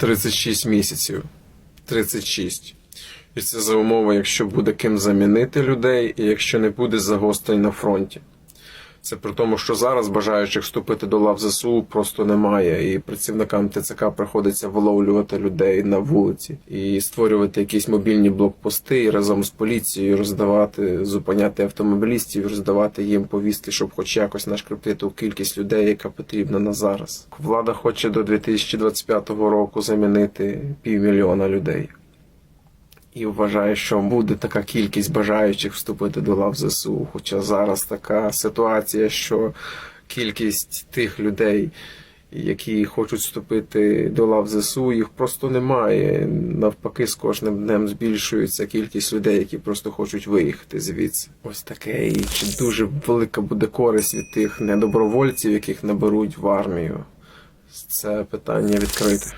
36 місяців. 36. І це за умови, якщо буде ким замінити людей, і якщо не буде загострень на фронті. Це при тому, що зараз бажаючих вступити до лав ЗСУ просто немає, і працівникам ТЦК приходиться виловлювати людей на вулиці і створювати якісь мобільні блокпости і разом з поліцією роздавати, зупиняти автомобілістів, роздавати їм повістки, щоб хоч якось нашкрепити ту кількість людей, яка потрібна на зараз. Влада хоче до 2025 року замінити півмільйона людей. І вважаю, що буде така кількість бажаючих вступити до лав ЗСУ. Хоча зараз така ситуація, що кількість тих людей, які хочуть вступити до лав ЗСУ, їх просто немає. Навпаки, з кожним днем збільшується кількість людей, які просто хочуть виїхати звідси. Ось таке. І чи дуже велика буде користь від тих недобровольців, яких наберуть в армію. Це питання відкрите.